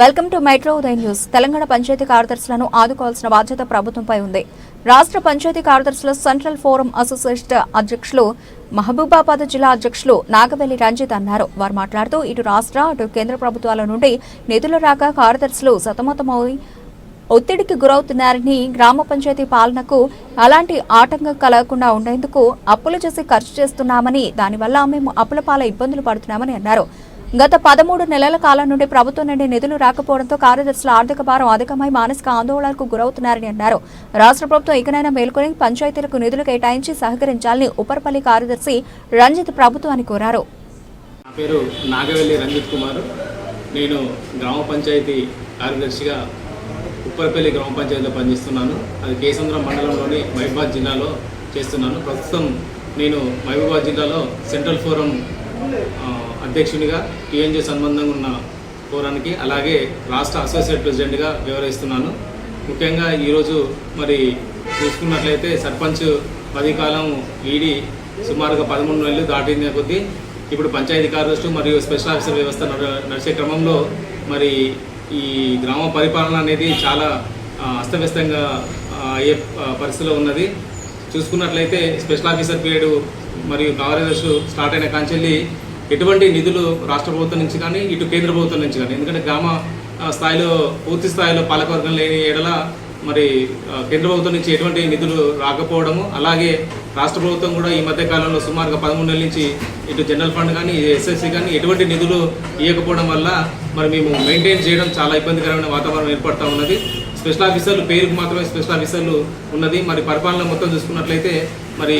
Welcome to metro Udayam news. Telangana panchayat కార్యదర్శులను ఆదుకోవాల్సిన బాధ్యత ప్రభుత్వంపై ఉంది. రాష్ట్ర పంచాయతీ కార్యదర్శుల సెంట్రల్ ఫోరం అసోసియేషన్ అధ్యక్షులు మహబూబాబాద్ జిల్లా అధ్యక్షులు నాగవెల్లి రంజిత్ అన్నారు. వారు మాట్లాడుతూ ఇటు రాష్ట్ర అటు కేంద్ర ప్రభుత్వాల నుండి నిధులు రాక కార్యదర్శులు సతమతమై ఒత్తిడికి గురవుతున్నారని గ్రామ పంచాయతీ పాలనకు అలాంటి ఆటంకం కలగకుండా ఉండేందుకు అప్పులు చేసి ఖర్చు చేస్తున్నామని దానివల్ల మేము అప్పుల పాల ఇబ్బందులు పడుతున్నామని అన్నారు. గత పదమూడు నెలల కాలం నుండి ప్రభుత్వం నుండి నిధులు రాకపోవడంతో కార్యదర్శుల ఆర్థిక భారం అధికమై మానసిక ఆందోళనకు గురవుతున్నారని అన్నారు. రాష్ట్ర ప్రభుత్వం ఇకనైనా మేల్కొని పంచాయతీలకు నిధులు కేటాయించి సహకరించాలని ఉపరపల్లి కార్యదర్శి రంజిత్ ప్రభుత్వాన్ని కోరారు. నా పేరు నాగవెల్లి రంజిత్ కుమార్. నేను గ్రామ పంచాయతీ కార్యదర్శిగా ఉప్పరపల్లి గ్రామ పంచాయతీలో పనిచేస్తున్నాను. అది కేసంద్రం మండలంలోని మహిబాద్ జిల్లాలో చేస్తున్నాను. ప్రస్తుతం నేను మహబూబాద్ జిల్లాలో సెంట్రల్ ఫోరం అధ్యక్షునిగా టీఎన్జీ సంబంధంగా ఉన్న ఫోరానికి అలాగే రాష్ట్ర అసోసియేట్ ప్రెసిడెంట్గా వ్యవహరిస్తున్నాను. ముఖ్యంగా ఈరోజు మరి చూసుకున్నట్లయితే సర్పంచ్ పది కాలం ఈడి సుమారుగా పదమూడు నెలలు దాటిన కొద్దీ ఇప్పుడు పంచాయతీ కార్యదర్శులు మరియు స్పెషల్ ఆఫీసర్ వ్యవస్థ నడిచే క్రమంలో మరి ఈ గ్రామ పరిపాలన అనేది చాలా అస్తవ్యస్తంగా అయ్యే పరిస్థితిలో ఉన్నది. చూసుకున్నట్లయితే స్పెషల్ ఆఫీసర్ పీరియడ్ మరియు కార్యదర్శులు స్టార్ట్ అయిన కాంచెల్లి ఎటువంటి నిధులు రాష్ట్ర ప్రభుత్వం నుంచి కానీ ఇటు కేంద్ర ప్రభుత్వం నుంచి కానీ ఎందుకంటే గ్రామ స్థాయిలో పూర్తి స్థాయిలో పాలకవర్గం లేని ఎడల మరి కేంద్ర ప్రభుత్వం నుంచి ఎటువంటి నిధులు రాకపోవడము అలాగే రాష్ట్ర ప్రభుత్వం కూడా ఈ మధ్య కాలంలో సుమారుగా పదమూడు నెలల నుంచి ఇటు జనరల్ ఫండ్ కానీ ఎస్ఎస్సి కానీ ఎటువంటి నిధులు ఇవ్వకపోవడం వల్ల మరి మేము మెయింటైన్ చేయడం చాలా ఇబ్బందికరమైన వాతావరణం ఏర్పడుతూ ఉన్నది. స్పెషల్ ఆఫీసర్లు పేరుకు మాత్రమే స్పెషల్ ఆఫీసర్లు ఉన్నది. మరి పరిపాలన మొత్తం చూసుకున్నట్లయితే మరి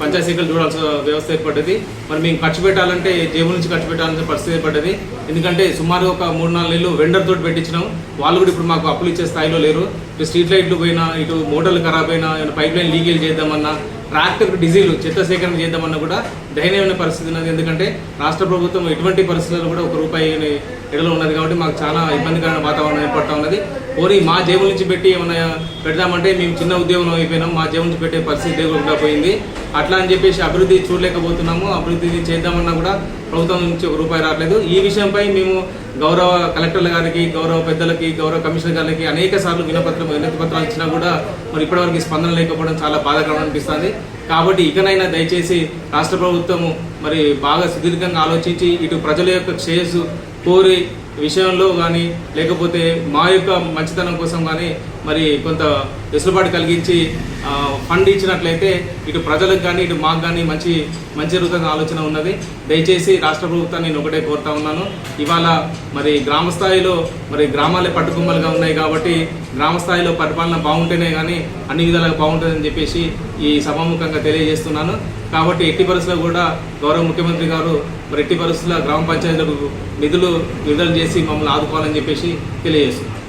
పంచాయతీ చూడాల్సిన వ్యవస్థ ఏర్పడ్డది. మరి మేము ఖర్చు పెట్టాలంటే జేబు నుంచి ఖర్చు పెట్టాల్సిన పరిస్థితి ఏర్పడ్డది. ఎందుకంటే సుమారు ఒక మూడు నాలుగు నెలలు వెండర్ తోటి పెట్టించినాం. వాళ్ళు కూడా ఇప్పుడు మాకు అప్పులు ఇచ్చే స్థాయిలో లేరు. ఇటు స్ట్రీట్ లైట్లు పోయినా ఇటు మోటార్లు ఖరాబ్ అయినా పైప్ లైన్ లీకేజ్ చేద్దామన్నా ట్రాక్టర్ డీజిల్ చెత్త సేకరణ చేద్దామన్నా కూడా దయనీయమైన పరిస్థితి ఉన్నది. ఎందుకంటే రాష్ట్ర ప్రభుత్వం ఎటువంటి పరిస్థితుల్లో కూడా ఒక రూపాయి ఎడలో ఉన్నది కాబట్టి మాకు చాలా ఇబ్బందికరమైన వాతావరణం ఏర్పడతా ఉన్నది. పోనీ మా జేబుల నుంచి పెట్టి ఏమైనా పెడదామంటే మేము చిన్న ఉద్యోగం అయిపోయినాం. మా జేబు నుంచి పెట్టే పరిస్థితి లేకుండా పోయింది. అట్లా అని చెప్పేసి అభివృద్ధి చూడలేకపోతున్నాము. అభివృద్ధి చేద్దామన్నా కూడా ప్రభుత్వం నుంచి ఒక రూపాయి రావట్లేదు. ఈ విషయంపై మేము గౌరవ కలెక్టర్ల గారికి గౌరవ పెద్దలకి గౌరవ కమిషనర్ గారికి అనేక సార్లు వినపత్రం వినతి పత్రాలు ఇచ్చినా కూడా మరి ఇప్పటివరకు స్పందన లేకపోవడం చాలా బాధాకరం అనిపిస్తుంది. కాబట్టి ఇకనైనా దయచేసి రాష్ట్ర ప్రభుత్వము మరి బాగా సుదీర్ఘంగా ఆలోచించి ఇటు ప్రజల యొక్క శ్రేయస్సు కోరి విషయంలో కానీ లేకపోతే మా యొక్క మంచితనం కోసం కానీ మరి కొంత వెసులుబాటు కలిగించి ఫండ్ ఇచ్చినట్లయితే ఇటు ప్రజలకు కానీ ఇటు మాకు కానీ మంచి మంచి జరుగుతున్న ఆలోచన ఉన్నది. దయచేసి రాష్ట్ర ప్రభుత్వాన్ని నేను ఒకటే కోరుతా ఉన్నాను. ఇవాళ మరి గ్రామ స్థాయిలో మరి గ్రామాలే పట్టుకుమ్మలుగా ఉన్నాయి కాబట్టి గ్రామ స్థాయిలో పరిపాలన బాగుంటేనే కానీ అన్ని విధాలుగా బాగుంటుందని చెప్పేసి ఈ సభాముఖంగా తెలియజేస్తున్నాను. కాబట్టి ఎట్టి పరిస్థితుల్లో కూడా గౌరవ ముఖ్యమంత్రి గారు మరి ఎట్టి పరిస్థితుల్లో గ్రామ పంచాయతీలకు నిధులు విడుదల చేసి మమ్మల్ని ఆదుకోవాలని చెప్పేసి తెలియజేస్తున్నాను.